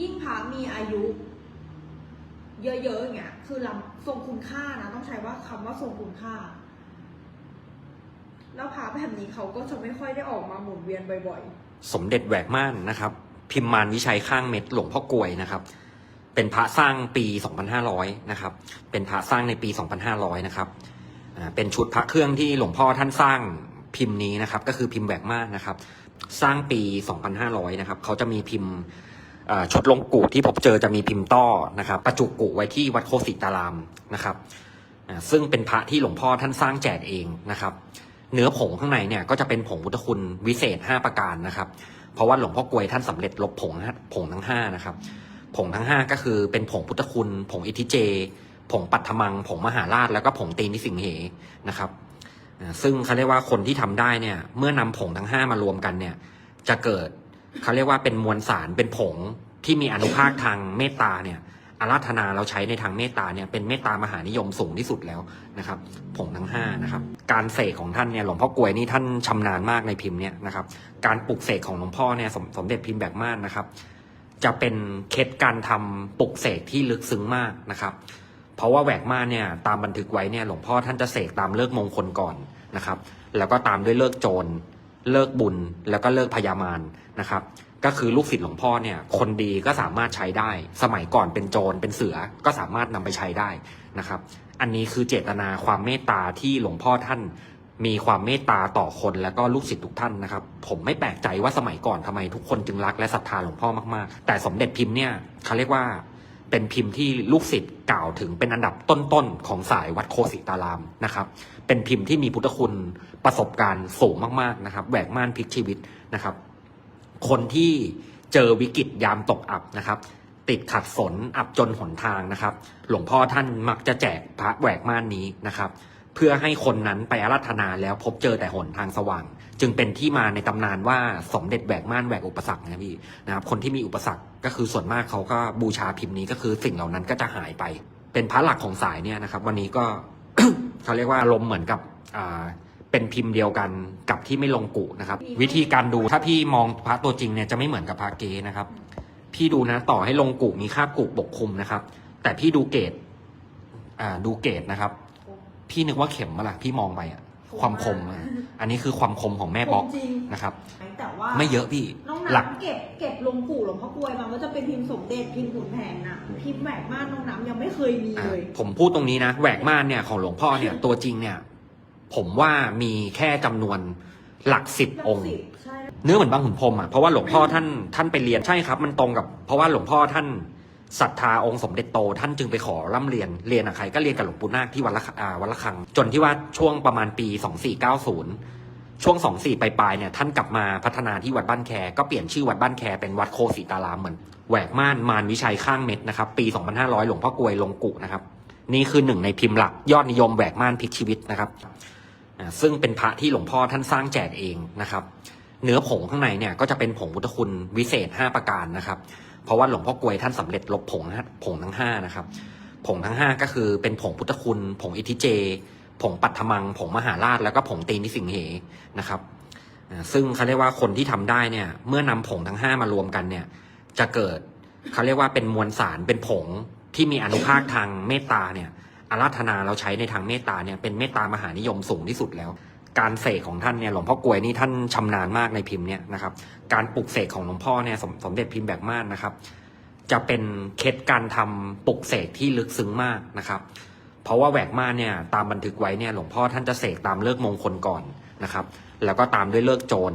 ยิ่งพระมีอายุ เยอะๆอย่างเงี้ยคือลำทรงคุณค่านะ ต้องใช้ว่าคำว่าทรงคุณค่า แล้วพระแบบนี้เขาก็จะไม่ค่อยได้ออกมาหมุนเวียนบ่อยๆ สมเด็จแหวกม่านนะครับ พิมมารวิชัยข้างเม็ดหลวงพ่อกลวยนะครับ เป็นพระสร้างปี 2500 นะครับ เป็นพระสร้างในปี 2500 นะครับอ่าเป็นชุดพระเครื่องที่หลวงพ่อท่านสร้างพิมพ์นี้นะครับ ก็คือพิมพ์แหวกม่านนะครับ สร้างปี 2500 นะครับ เขาจะมีพิมพ์ ชุดลงกุที่ผมเจอจะมีพิมพ์ต้อนะครับประจุกุไว้ที่วัดโคสิตารามนะครับซึ่งเป็นพระที่หลวงพ่อท่านสร้างแจกเองนะครับ เนื้อผงข้างในเนี่ยก็จะเป็นผงพุทธคุณวิเศษ 5 ประการนะครับ เพราะว่าหลวงพ่อกวยท่านสำเร็จลบผงผงทั้ง5นะครับผงทั้ง 5 ก็คือเป็นผงพุทธคุณ ผงอิทิเจ ผงปัทมัง ผงมหาราช แล้วก็ผงตีนิสิงเหนะครับซึ่งเขาเรียกว่าคนที่ทำได้เนี่ยเมื่อนำผงทั้ง 5 มารวมกันเนี่ยจะเกิด เขาเรียกว่าเป็นมวลสารเป็นผงที่มีอนุภาคทางเมตตาเนี่ยอาราธนาเราใช้ในทางเมตตาเนี่ยเป็นเมตตามหานิยมสูงที่สุดแล้วนะครับผงทั้ง5นะครับการเสกของท่านเนี่ยหลวงพ่อกลวยนี่ท่านชำนาญมากในพิมพ์เนี่ยนะครับการปลุกเสกของหลวงพ่อเนี่ยสมสมเด็จพิมพ์แบกม่านนะครับ จะเป็นเคล็ดการทำปลุกเสกที่ลึกซึ้งมากนะครับ เพราะว่าแหวกม่านเนี่ยตามบันทึกไว้เนี่ยหลวงพ่อท่านจะเสกตามเลิกมงคลก่อนนะครับ แล้วก็ตามด้วยเลิกโจร เลิกบุญแล้วก็เลิกพยามารนะครับ ก็คือลูกศิษย์หลวงพ่อเนี่ยคนดีก็สามารถใช้ได้ สมัยก่อนเป็นโจรเป็นเสือก็สามารถนำไปใช้ได้นะครับ อันนี้คือเจตนาความเมตตาที่หลวงพ่อท่านมีความเมตตาต่อคนแล้วก็ลูกศิษย์ทุกท่านนะครับ ผมไม่แปลกใจว่าสมัยก่อนทำไมทุกคนจึงรักและศรัทธาหลวงพ่อมากๆ แต่สมเด็จพิมพ์เนี่ยเขาเรียกว่า เป็นพิมพ์ที่ลูกศิษย์กล่าวถึงเป็นอันดับต้นๆของสายวัดโคสิตารามนะครับ เป็นพิมพ์ที่มีพุทธคุณประสบการณ์สูงมากๆนะครับแหวกม่านพลิกชีวิตนะครับ คนที่เจอวิกฤตยามตกอับนะครับ ติดขัดสนอับจนหนทางนะครับ หลวงพ่อท่านมักจะแจกพระแหวกม่านนี้นะครับ เพื่อให้คนนั้นไปอาราธนาแล้วพบเจอแต่หนทางสว่าง จึงเป็นที่มาในตำนานว่าสมเด็จแหวกม่านแหวกอุปสรรคนะพี่นะครับคนที่มีอุปสรรคก็คือส่วนมากเขาก็บูชาพิมพ์นี้ก็คือสิ่งเหล่านั้นก็จะหายไป เป็นพระหลักของสายเนี่ยนะครับ วันนี้ก็เขาเรียกว่าอารมณ์เหมือนกับอ่าเป็นพิมพ์เดียวกันกับที่ไม่ลงกุนะครับ วิธีการดูถ้าพี่มองพระตัวจริงเนี่ยจะไม่เหมือนกับพระเกนะครับ พี่ดูนะต่อให้ลงกุมีคราบกุปกคลุมนะครับ แต่พี่ดูเกรดอ่าดูเกรดนะครับ พี่นึกว่าเข็มมาละพี่มองไปอะความคมอะอันนี้คือความคมของแม่บล็อกจริง นะครับ แต่ว่าไม่เยอะพี่น้องหลัก น้ำเก็บเก็บลงปู่หลวงพ่อกลวยมาว่าจะเป็นพิมพ์สมเด็จพิมพ์ขุนแผนน่ะพิมพ์แหวกม่านน้องน้ำยังไม่เคยมีอะเลย ผมพูดตรงนี้นะแหวกม่านเนี่ยของหลวงพ่อเนี่ยตัวจริงเนี่ย ผมว่ามีแค่จำนวนหลักสิบองค์สิบใช่ เนื้อเหมือนบางขุนพรหมอะเพราะว่าหลวงพ่อท่านท่านไปเรียนใช่ครับ มันตรงกับ เพราะว่าหลวงพ่อท่าน ศรัทธาองค์สมเด็จโตท่านจึงไปขอร่ำเรียนเรียนกับใครก็เรียนกับหลวงปู่นาคที่วัดละวัดละคัง จนที่ว่าช่วงประมาณปี 2490 ช่วง 24 ปลายๆเนี่ยท่านกลับมาพัฒนาที่วัดบ้านแคก็เปลี่ยนชื่อวัดบ้านแคเป็นวัดโคสีตารามเหมือนแหวกม่านมารวิชัยข้างเม็ดนะครับปี 2500 หลวงพ่อกลวยลงกุนะครับนี่คือหนึ่งในพิมพ์หลักยอดนิยมแหวกม่านพลิกชีวิตนะครับซึ่งเป็นพระที่หลวงพ่อท่านสร้างแจกเองนะครับ เนื้อผงข้างในเนี่ยก็จะเป็นผงพุทธคุณวิเศษ 5 ประการนะครับ เพราะว่าหลวงพ่อกลวยท่านสำเร็จลบผงฮะผงทั้ง5นะครับผงทั้ง 5 ก็คือเป็นผงพุทธคุณ ผงอิทิเจ ผงปัทมัง ผงมหาราช แล้วก็ผงตีนิสิงเหนะครับ ซึ่งเขาเรียกว่าคนที่ทำได้เนี่ยเมื่อนำผงทั้ง 5 มารวมกันเนี่ยจะเกิดเขาเรียกว่าเป็นมวลสารเป็นผงที่มีอนุภาคทางเมตตาเนี่ยอาราธนาเราใช้ในทางเมตตาเนี่ยเป็นเมตตามหานิยมสูงที่สุดแล้ว การเสกของท่านเนี่ยหลวงพ่อกลวยนี่ท่านชำนาญมากในพิมพ์เนี่ยนะครับ การปลุกเสกของหลวงพ่อเนี่ยสมสมเด็จพิมพ์แบกม่านนะครับ จะเป็นเคล็ดการทำปลุกเสกที่ลึกซึ้งมากนะครับ เพราะว่าแหวกม่านเนี่ยตามบันทึกไว้เนี่ยหลวงพ่อท่านจะเสกตามเลิกมงคลก่อนนะครับ แล้วก็ตามด้วยเลิกโจร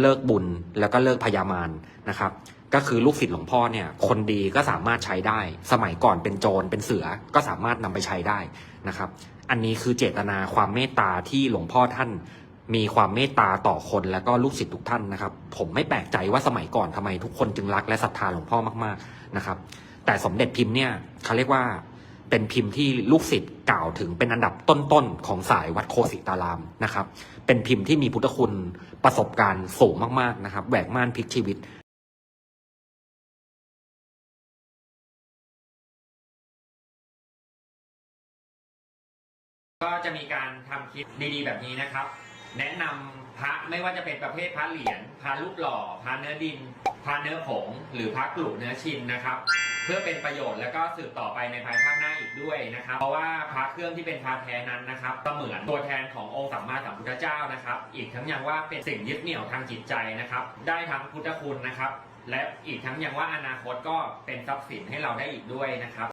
เลิกบุญแล้วก็เลิกพยามารนะครับ ก็คือลูกศิษย์หลวงพ่อเนี่ย คนดีก็สามารถใช้ได้ สมัยก่อนเป็นโจรเป็นเสือก็สามารถนำไปใช้ได้นะครับ อันนี้คือเจตนาความเมตตาที่หลวงพ่อท่านมีความเมตตาต่อคนแล้วก็ลูกศิษย์ทุกท่านนะครับ ผมไม่แปลกใจว่าสมัยก่อนทำไมทุกคนจึงรักและศรัทธาหลวงพ่อมากๆนะครับ แต่สมเด็จพิมพ์เนี่ยเขาเรียกว่าเป็นพิมพ์ที่ลูกศิษย์กล่าวถึงเป็นอันดับต้นๆของสายวัดโคสิตารามนะครับ เป็นพิมพ์ที่มีพุทธคุณประสบการณ์สูงมากๆนะครับแหวกม่านพลิกชีวิต ก็จะมีการทำคลิปดีๆแบบนี้นะครับ แนะนำพระไม่ว่าจะเป็นประเภทพระเหรียญพระรูปหล่อพระเนื้อดินพระเนื้อผง หรือพระกลุ่เนื้อชินนะครับ เพื่อเป็นประโยชน์แล้วก็สืบต่อไปในภายภาคหน้าอีกด้วยนะครับ เพราะว่าพระเครื่องที่เป็นพระแท้นั้นนะครับก็เหมือนตัวแทนขององค์สัมมาสัมพุทธเจ้านะครับ อีกทั้งยังว่าเป็นสิ่งยึดเหนี่ยวทางจิตใจนะครับ ได้ทั้งพุทธคุณนะครับ และอีกทั้งยังว่าอนาคตก็เป็นทรัพย์สินให้เราได้อีกด้วยนะครับ